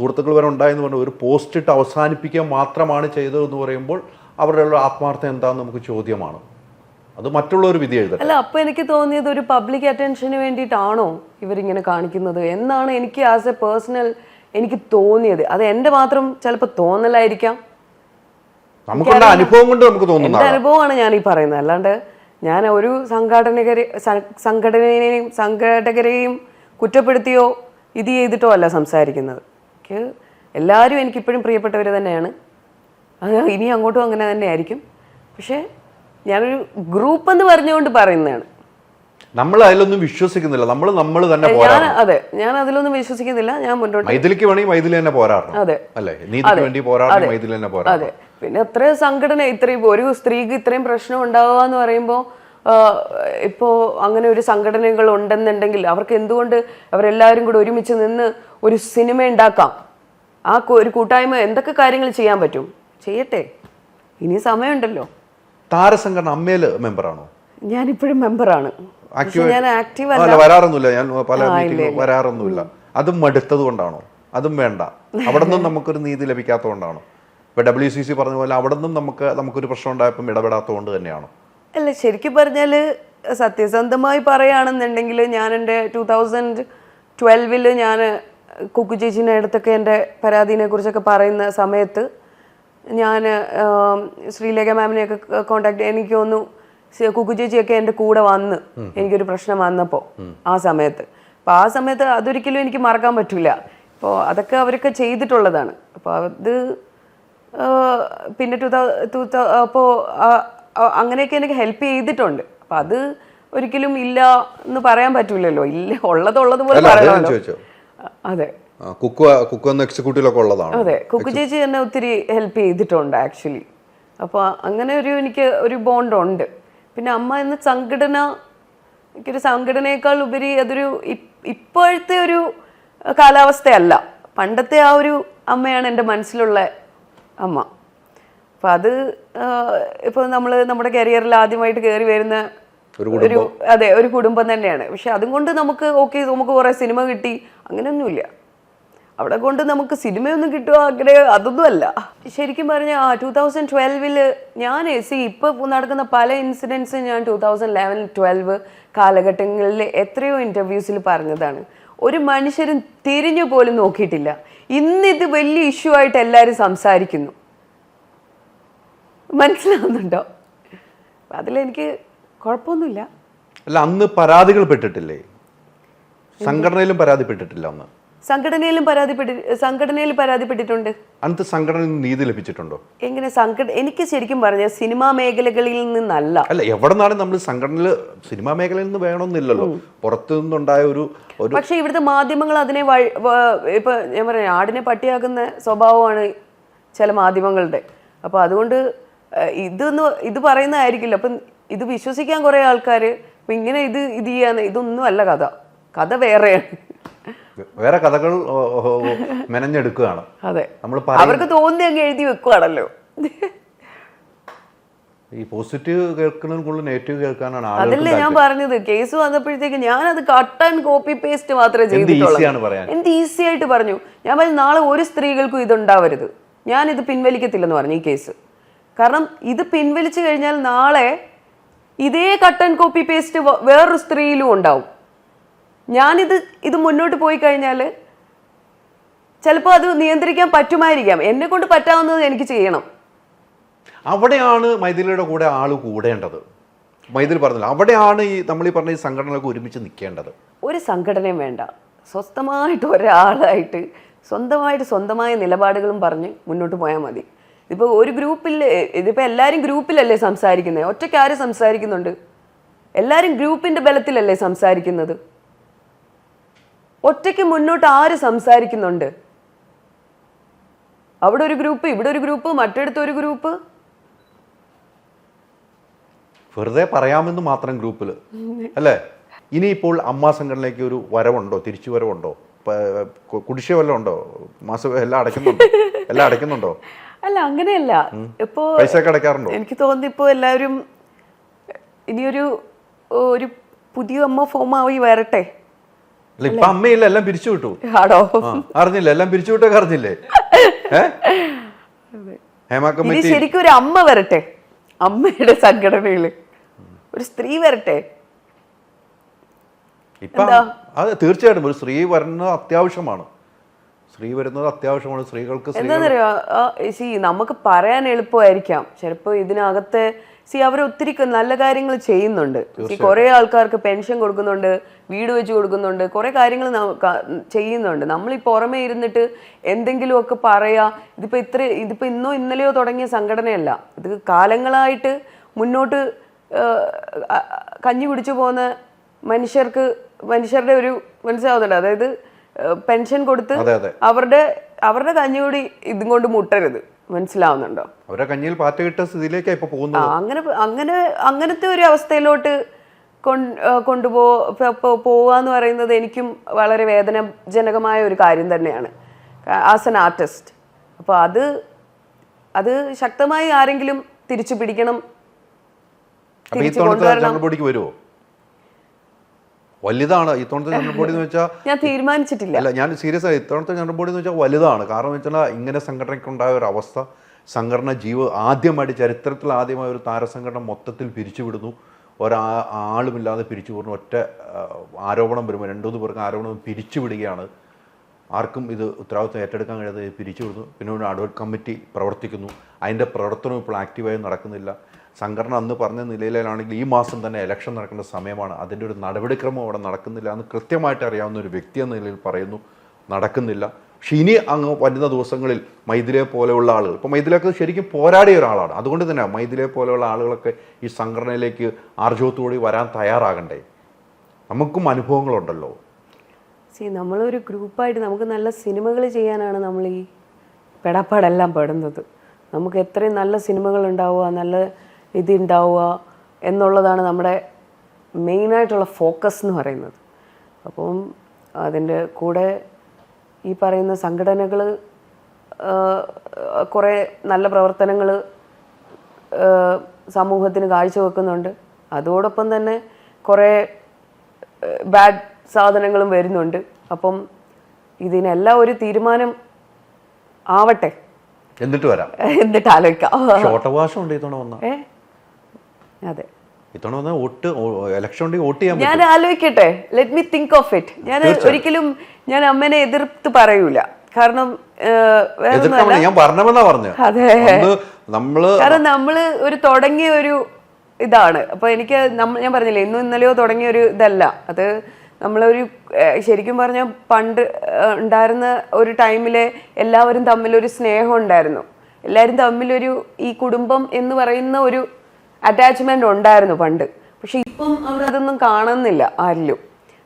സുഹൃത്തുക്കൾ വരെ ഉണ്ടായെന്ന് പറഞ്ഞു ഒരു പോസ്റ്റ് ഇട്ട് അവസാനിപ്പിക്കുക മാത്രമാണ് ചെയ്തതെന്ന് പറയുമ്പോൾ അവരുടെ ഉള്ള ആത്മാർത്ഥം എന്താണെന്ന് നമുക്ക് ചോദ്യമാണ്. അത് മറ്റുള്ളവർ വിധി എഴുതട്ടെ. അല്ല അപ്പൊ എനിക്ക് തോന്നിയത് ഒരു പബ്ലിക് അറ്റൻഷന് വേണ്ടിയിട്ടാണോ ഇവരിങ്ങനെ കാണിക്കുന്നത്? എന്നാണ് എനിക്ക് ആസ് എ പേഴ്സണൽ എനിക്ക് തോന്നിയത്. അത് എന്റെ മാത്രം ചിലപ്പോൾ തോന്നലായിരിക്കാം. നമുക്കുള്ള അനുഭവം കൊണ്ട് നമുക്ക് തോന്നുന്നു അനുഭവമാണ് ഞാൻ ഈ പറയുന്നത്. അല്ലാണ്ട് ഞാൻ ഒരു സംഘാടനകരെ സംഘടനയെയും സംഘാടകരെയും കുറ്റപ്പെടുത്തിയോ ഇത് ചെയ്തിട്ടോ അല്ല സംസാരിക്കുന്നത്. എനിക്ക് എല്ലാവരും എനിക്കിപ്പോഴും പ്രിയപ്പെട്ടവർ തന്നെയാണ്. അത് ഇനി അങ്ങോട്ടും അങ്ങനെ തന്നെ ആയിരിക്കും പക്ഷേ ഞാനൊരു ഗ്രൂപ്പ് എന്ന് പറഞ്ഞുകൊണ്ട് പറയുന്നതാണ്. നമ്മൾ അതിലൊന്നും വിശ്വസിക്കുന്നില്ല. നമ്മൾ നമ്മൾ തന്നെ ഞാൻ അതെ ഞാൻ അതിലൊന്നും വിശ്വസിക്കുന്നില്ല. ഞാൻ മുന്നോട്ട് മൈഥിലിക്ക് വേണമെങ്കിൽ മൈഥിലി തന്നെ പോരാടണം. അതെ. അല്ലേ? നീതിക്ക് വേണ്ടി പോരാടണം മൈഥിലി തന്നെ അതെ. പിന്നെ അത്രയും സംഘടന ഇത്രയും ഒരു സ്ത്രീക്ക് ഇത്രയും പ്രശ്നം ഉണ്ടാവുക എന്ന് പറയുമ്പോൾ ഇപ്പോ അങ്ങനെ ഒരു സംഘടനകൾ ഉണ്ടെന്നുണ്ടെങ്കിൽ അവർക്ക് എന്തുകൊണ്ട് അവരെല്ലാവരും കൂടെ ഒരുമിച്ച് നിന്ന് ഒരു സിനിമ ഉണ്ടാക്കാം. ആ ഒരു കൂട്ടായ്മ എന്തൊക്കെ കാര്യങ്ങൾ ചെയ്യാൻ പറ്റും? ചെയ്യട്ടെ. ഇനി സമയമുണ്ടല്ലോ. താരസംഘടന അമ്മയിൽ മെമ്പറാണോ? ഞാനിപ്പോഴും മെമ്പറാണ്. പക്ഷെ ഞാൻ ആക്റ്റീവ് അല്ല. വരാറൊന്നുമില്ല. ഞാൻ പല വരാറൊന്നുമില്ല. അതും മടുത്തത് കൊണ്ടാണോ? അതും വേണ്ട. അവിടെ നിന്നും നമുക്കൊരു നീതി ലഭിക്കാത്തത് കൊണ്ടാണോ? ഇപ്പൊ ഡബ്ല്യു സി സി പറഞ്ഞ പോലെ അവിടെ നിന്നും നമുക്ക് നമുക്കൊരു പ്രശ്നം ഉണ്ടായപ്പം തന്നെയാണോ? അല്ല ശരിക്കും പറഞ്ഞാൽ സത്യസന്ധമായി പറയുകയാണെന്നുണ്ടെങ്കിൽ ഞാൻ എന്റെ ടൂ തൗസൻഡ് ട്വൽവിൽ ഞാൻ കുക്കു ചേച്ചീന്റെ അടുത്തൊക്കെ എന്റെ പരാതിനെ കുറിച്ചൊക്കെ പറയുന്ന സമയത്ത് ഞാൻ ശ്രീലേഖ മാമിനെയൊക്കെ കോണ്ടാക്ട് എനിക്ക് തോന്നുന്നു സി- കുക്കു ചേച്ചിയൊക്കെ എന്റെ കൂടെ വന്ന് എനിക്കൊരു പ്രശ്നം വന്നപ്പോൾ ആ സമയത്ത്. അപ്പോൾ ആ സമയത്ത് അതൊരിക്കലും എനിക്ക് മറക്കാൻ പറ്റില്ല അപ്പോൾ അതൊക്കെ അവരൊക്കെ ചെയ്തിട്ടുള്ളതാണ്. അപ്പോൾ അത് പിന്നെ ടു തൗ അപ്പോൾ അങ്ങനെയൊക്കെ എനിക്ക് ഹെൽപ്പ് ചെയ്തിട്ടുണ്ട്. അപ്പം അത് ഒരിക്കലും ഇല്ല എന്ന് പറയാൻ പറ്റൂലല്ലോ. ഇല്ല ഉള്ളത് ഉള്ളത് പോലെ പറയണമല്ലോ. അ- അതെ. കുക്കു കുക്ക് എന്ന എക്സിക്യൂട്ടീവിലൊക്കെ ഉള്ളതാണ്. അതെ കുക്കു ചേച്ചി എന്നെ ഒത്തിരി ഹെൽപ്പ് ചെയ്തിട്ടുണ്ട് ആക്ച്വലി അപ്പോൾ അങ്ങനെ ഒരു എനിക്ക് ഒരു ബോണ്ട് ഉണ്ട്. പിന്നെ അമ്മ എന്ന സംഘടന എനിക്കൊരു സംഘടനയേക്കാൾ ഉപരി അതൊരു ഇപ്പോഴത്തെ ഒരു കാലാവസ്ഥയല്ല. പണ്ടത്തെ ആ ഒരു അമ്മയാണ് എന്റെ മനസ്സിലുള്ള അമ്മ. അപ്പം അത് ഇപ്പോൾ നമ്മൾ നമ്മുടെ കരിയറിൽ ആദ്യമായിട്ട് കയറി വരുന്ന ഒരു അതെ ഒരു കുടുംബം തന്നെയാണ്. പക്ഷെ അതും കൊണ്ട് നമുക്ക് ഓക്കെ നമുക്ക് കുറേ സിനിമ കിട്ടി. അങ്ങനെയൊന്നുമില്ല. അവിടെ കൊണ്ട് നമുക്ക് സിനിമയൊന്നും കിട്ടുക അങ്ങനെ അതൊന്നും അല്ല. ശരിക്കും പറഞ്ഞാൽ ആ ടൂ തൗസൻഡ് ട്വൽവിൽ ഞാൻ സി ഇപ്പോൾ നടക്കുന്ന പല ഇൻസിഡൻസ് ഞാൻ ടൂ തൗസൻഡ് ലെവൻ ട്വൽവ് കാലഘട്ടങ്ങളിൽ എത്രയോ ഇന്റർവ്യൂസിൽ പറഞ്ഞതാണ്. ഒരു മനുഷ്യരും തിരിഞ്ഞു പോലും നോക്കിയിട്ടില്ല. ഇന്നിത് വലിയ ഇഷ്യൂ ആയിട്ട് എല്ലാവരും സംസാരിക്കുന്നു. മനസ്സിലാവുന്നുണ്ടോ? അതിലെനിക്ക് കുഴപ്പമൊന്നുമില്ല. അല്ല അന്ന് പരാതികൾ പെട്ടിട്ടില്ലേ? സംഘടനയിലും പരാതിപ്പെട്ടിട്ടില്ല അന്ന്. സംഘടനയിലും പരാതിപ്പെട്ടി സംഘടനയിൽ പരാതിപ്പെട്ടിട്ടുണ്ട്. അന്നത്തെ സംഘടനയിൽ നീതി ലഭിച്ചിട്ടുണ്ടോ? എങ്ങനെ സംഘട എനിക്ക് ശരിക്കും പറഞ്ഞ സിനിമാ മേഖലകളിൽ നിന്നല്ല. അല്ല എവിടെ നിന്നാണ് നമ്മൾ സംഘടനയിൽ സിനിമാ മേഖലയിൽ നിന്ന് വേണമെന്നില്ലല്ലോ. പുറത്തു നിന്നുണ്ടായ ഒരു പക്ഷെ ഇവിടുത്തെ മാധ്യമങ്ങൾ അതിനെ ഇപ്പൊ ഞാൻ പറയാം ആടിനെ പട്ടിയാക്കുന്ന സ്വഭാവമാണ് ചില മാധ്യമങ്ങളുടെ. അപ്പൊ അതുകൊണ്ട് ഇതൊന്ന് ഇത് പറയുന്നതായിരിക്കില്ല. അപ്പം ഇത് വിശ്വസിക്കാൻ കുറേ ആൾക്കാർ അപ്പം ഇങ്ങനെ ഇത് ഇത് ചെയ്യാന്ന് ഇതൊന്നും അല്ല കഥ. കഥ വേറെയാണ്. വേറെ കഥകൾ മെനഞ്ഞെടുക്കുകയാണ്. അതെ. നമ്മൾ അവർക്ക് തോന്നി അങ്ങ് എഴുതി വെക്കുകയാണല്ലോ ഈ പോസിറ്റീവ് കേൾക്കുന്നതിനുള്ള നെഗറ്റീവ് കേൾക്കാനാണ് അതല്ലേ ഞാൻ പറഞ്ഞത്. കേസ് വന്നപ്പോഴത്തേക്ക് ഞാനത് കട്ട് ആൻഡ് കോപ്പി പേസ്റ്റ് മാത്രമേ ചെയ്തിട്ടുള്ളൂ. എന്ത് ഈസി ആയിട്ട് പറഞ്ഞു? ഞാൻ പറഞ്ഞു നാളെ ഒരു സ്ത്രീകൾക്കും ഇതുണ്ടാവരുത്. ഞാൻ ഇത് പിൻവലിക്കത്തില്ലെന്ന് പറഞ്ഞു ഈ കേസ്. കാരണം ഇത് പിൻവലിച്ചു കഴിഞ്ഞാൽ നാളെ ഇതേ കട്ടൻ ആൻഡ് കോപ്പി പേസ്റ്റ് വേറൊരു സ്ത്രീയിലും ഉണ്ടാവും. ഞാനിത് ഇത് മുന്നോട്ട് പോയി കഴിഞ്ഞാൽ ചിലപ്പോൾ അത് നിയന്ത്രിക്കാൻ പറ്റുമായിരിക്കാം. എന്നെ കൊണ്ട് പറ്റാവുന്നത് എനിക്ക് ചെയ്യണം. അവിടെയാണ് മൈഥിലിയുടെ കൂടെ ആൾ കൂടേണ്ടത്. മൈഥിലി പറഞ്ഞില്ല അവിടെയാണ് ഈ നമ്മൾ ഈ പറഞ്ഞ ഈ സംഘടനകളൊക്കെ ഒരുമിച്ച് നിൽക്കേണ്ടത് ഒരു സംഘടനയും വേണ്ട. സ്വസ്ഥമായിട്ട് ഒരാളായിട്ട് സ്വന്തമായിട്ട് സ്വന്തമായ നിലപാടുകളും പറഞ്ഞ് മുന്നോട്ട് പോയാൽ മതി. ഇപ്പോൾ ഒരു ഗ്രൂപ്പിൽ ഇതിപ്പോൾ എല്ലാവരും ഗ്രൂപ്പിലല്ലേ സംസാരിക്കുന്നത് ഒറ്റയ്ക്ക് ആര് സംസാരിക്കുന്നുണ്ട്? എല്ലാവരും ഗ്രൂപ്പിന്റെ ബലത്തിലല്ലേ സംസാരിക്കുന്നത്? ഒറ്റയ്ക്ക് മുന്നോട്ട് ആര് സംസാരിക്കുന്നുണ്ട്? അവിടെ ഒരു ഗ്രൂപ്പ് ഇവിടെ ഒരു ഗ്രൂപ്പ് മറ്റടുത്ത് ഒരു ഗ്രൂപ്പ്? വെറുതെ പറയാമെന്ന് മാത്രം ഗ്രൂപ്പിൽ അല്ലേ? ഇനിയിപ്പോൾ അമ്മ സംഘടനയ്ക്ക് ഒരു വരവുണ്ടോ? തിരിച്ചു വരവുണ്ടോ? കുടിശ്ശിക വല്ലതും ഉണ്ടോ? മാസം എല്ലാം അടയ്ക്കുന്നുണ്ടോ? എല്ലാം അടയ്ക്കുന്നുണ്ടോ? അല്ല അങ്ങനെയല്ല. ഇപ്പോ എനിക്ക് തോന്നുന്നു ഇപ്പോ എല്ലാവരും ഇനിയൊരു ഒരു പുതിയ അമ്മ ഫോം ആയി വരട്ടെ. ഇപ്പൊ അമ്മയില്ല എല്ലാം പിരിച്ചു വിട്ടു. ആടോ അറിഞ്ഞില്ല? എല്ലാം പിരിച്ചു വിട്ടൊക്കെ അറിഞ്ഞില്ലേ? ഇനി ശരിക്കും ഒരു അമ്മ വരട്ടെ. അമ്മയുടെ സംഘടനയിൽ. ഒരു സ്ത്രീ വരട്ടെ. ഇപ്പൊ അത് തീർച്ചയായിട്ടും ഒരു സ്ത്രീ വരുന്നത് അത്യാവശ്യമാണ്. സ്ത്രീ വരുന്നത് അത്യാവശ്യമാണ്. സ്ത്രീകൾക്ക് സി നമുക്ക് പറയാൻ എളുപ്പമായിരിക്കാം. ചിലപ്പോൾ ഇതിനകത്തെ സി അവർ ഒത്തിരി നല്ല കാര്യങ്ങൾ ചെയ്യുന്നുണ്ട്. കുറേ ആൾക്കാർക്ക് പെൻഷൻ കൊടുക്കുന്നുണ്ട് വീട് വെച്ച് കൊടുക്കുന്നുണ്ട് കുറെ കാര്യങ്ങൾ ചെയ്യുന്നുണ്ട്. നമ്മൾ ഈ പുറമെ ഇരുന്നിട്ട് എന്തെങ്കിലുമൊക്കെ പറയാ ഇതിപ്പോ ഇത്ര ഇതിപ്പോ ഇന്നോ ഇന്നലെയോ തുടങ്ങിയ സംഘടനയല്ല. ഇത് കാലങ്ങളായിട്ട് മുന്നോട്ട് കഞ്ഞി കുടിച്ചു പോകുന്ന മനുഷ്യർക്ക് മനുഷ്യരുടെ ഒരു മനസ്സിലാവുന്നുണ്ട്. അതായത് പെൻഷൻ കൊടുത്ത് അവരുടെ അവരുടെ കഞ്ഞുകൂടി ഇതും കൊണ്ട് മുട്ടരുത്. മനസ്സിലാവുന്നുണ്ടോ? അവരെ കഞ്ഞിയിൽ പാറ്റ കിട്ട സ്ഥിതിയിലേക്കാണ് ഇപ്പൊ പോകുന്നത്. അങ്ങനെ അങ്ങനെ അങ്ങനത്തെ ഒരു അവസ്ഥയിലോട്ട് കൊണ്ട് കൊണ്ടുപോ പോവുക എന്ന് പറയുന്നത് എനിക്കും വളരെ വേദനജനകമായ ഒരു കാര്യം തന്നെയാണ്. ആസ് എൻ ആർട്ടിസ്റ്റ് അപ്പോൾ അത് അത് ശക്തമായി ആരെങ്കിലും തിരിച്ചു പിടിക്കണം. തിരിച്ചു കൊണ്ടുവരണം. വരുമോ വലുതാണ്. ഇത്തവണത്തെ തവണത്തെ ജനറൽ ബോഡി എന്ന് വെച്ചാൽ ഞാൻ തീരുമാനിച്ചിട്ടില്ല. അല്ല ഞാൻ സീരിയസ് ആയി ഇത്തവണത്തെ ജനറൽ ബോഡി എന്ന് വെച്ചാൽ വലുതാണ്. കാരണം എന്ന് വെച്ചാൽ ഇങ്ങനെ സംഘടനയ്ക്കുണ്ടായ ഒരു അവസ്ഥ സംഘടന ജീവ ആദ്യമായിട്ട് ചരിത്രത്തിൽ ആദ്യമായി ഒരു താരസംഘടന മൊത്തത്തിൽ പിരിച്ചുവിടുന്നു. ഒരാ ആളുമില്ലാതെ പിരിച്ചുവിടുന്നു. ഒറ്റ ആരോപണം വരുമ്പോൾ രണ്ടൂന്ന് പേർക്ക് ആരോപണം പിരിച്ചുവിടുകയാണ്. ആർക്കും ഇത് ഉത്തരവാദിത്വം ഏറ്റെടുക്കാൻ കഴിയാതെ പിരിച്ചുവിടുന്നു പിന്നെ ഒരു കമ്മിറ്റി പ്രവർത്തിക്കുന്നു. അതിന്റെ പ്രവർത്തനം ഇപ്പോൾ ആക്റ്റീവായി നടക്കുന്നില്ല. സംഘടന അന്ന് പറഞ്ഞ നിലയിലാണെങ്കിൽ ഈ മാസം തന്നെ ഇലക്ഷൻ നടക്കേണ്ട സമയമാണ്. അതിന്റെ ഒരു നടപടിക്രമം അവിടെ നടക്കുന്നില്ല എന്ന് കൃത്യമായിട്ട് അറിയാവുന്ന ഒരു വ്യക്തി എന്ന നിലയിൽ പറയുന്നു. നടക്കുന്നില്ല. പക്ഷെ ഇനി അങ്ങ് വരുന്ന ദിവസങ്ങളിൽ മൈഥിലെ പോലെയുള്ള ആളുകൾ ഇപ്പോൾ മൈഥിലൊക്കെ ശരിക്കും പോരാടിയ ഒരാളാണ്. അതുകൊണ്ട് തന്നെ മൈഥിലെ പോലെയുള്ള ആളുകളൊക്കെ ഈ സംഘടനയിലേക്ക് ആർജവത്തോടി വരാൻ തയ്യാറാകണ്ടേ? നമുക്കും അനുഭവങ്ങളുണ്ടല്ലോ. സി നമ്മളൊരു ഗ്രൂപ്പായിട്ട് നമുക്ക് നല്ല സിനിമകൾ ചെയ്യാനാണ് നമ്മൾ ഈ പെടപ്പാടെല്ലാം പെടുന്നത്. നമുക്ക് എത്രയും നല്ല സിനിമകൾ ഉണ്ടാവുക നല്ല ഇത് ഉണ്ടാവുക എന്നുള്ളതാണ് നമ്മുടെ മെയിനായിട്ടുള്ള ഫോക്കസ് എന്ന് പറയുന്നത്. അപ്പം അതിന്റെ കൂടെ ഈ പറയുന്ന സംഘടനകൾ കുറേ നല്ല പ്രവർത്തനങ്ങൾ സമൂഹത്തിന് കാഴ്ചവെക്കുന്നുണ്ട്. അതോടൊപ്പം തന്നെ കുറേ ബാഡ് സാധനങ്ങളും വരുന്നുണ്ട്. അപ്പം ഇതിനെല്ലാം ഒരു തീരുമാനം ആവട്ടെ. എന്നിട്ട് വരാം. എന്നിട്ട് ആലോചിക്കാം. ഉണ്ട് ഇത്തവണ വന്ന അതെ. ഇത്തവണ വന്ന വോട്ട് ഇലക്ഷൻ ഉണ്ടെങ്കിൽ വോട്ട് ചെയ്യാൻ ഞാൻ ആലോചിക്കട്ടെ. Let me think of it ഞാൻ ഒരിക്കലും ഞാൻ അമ്മനെ എതിർത്ത് പറയൂല. കാരണം ഞാൻ പറഞ്ഞമെന്നാ പറഞ്ഞു അതെ. നമ്മൾ കാരണം നമ്മൾ ഒരു തുടങ്ങിയ ഒരു ഇതാണ്. അപ്പൊ എനിക്ക് ഞാൻ പറഞ്ഞില്ലേ ഇന്നും ഇന്നലെയോ തുടങ്ങിയ ഒരു ഇതല്ല. അത് നമ്മളൊരു ശരിക്കും പറഞ്ഞാൽ പണ്ട് ഉണ്ടായിരുന്ന ഒരു ടൈമിലെ എല്ലാവരും തമ്മിലൊരു സ്നേഹം ഉണ്ടായിരുന്നു. എല്ലാവരും തമ്മിലൊരു ഈ കുടുംബം എന്ന് പറയുന്ന ഒരു അറ്റാച്ച്മെന്റ് ഉണ്ടായിരുന്നു പണ്ട്. പക്ഷെ ഇപ്പം അവിടെ അതൊന്നും കാണുന്നില്ല ആരിലും.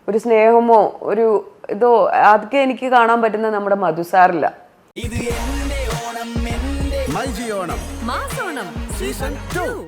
ഒരു സ്നേഹമോ ഒരു ഇതോ അതൊക്കെ എനിക്ക് കാണാൻ പറ്റുന്ന നമ്മുടെ മധുസാറില്ല ഇത് എന്റെ ഓണം എന്റെ മൈജി ഓണം. മാസോണം. Season two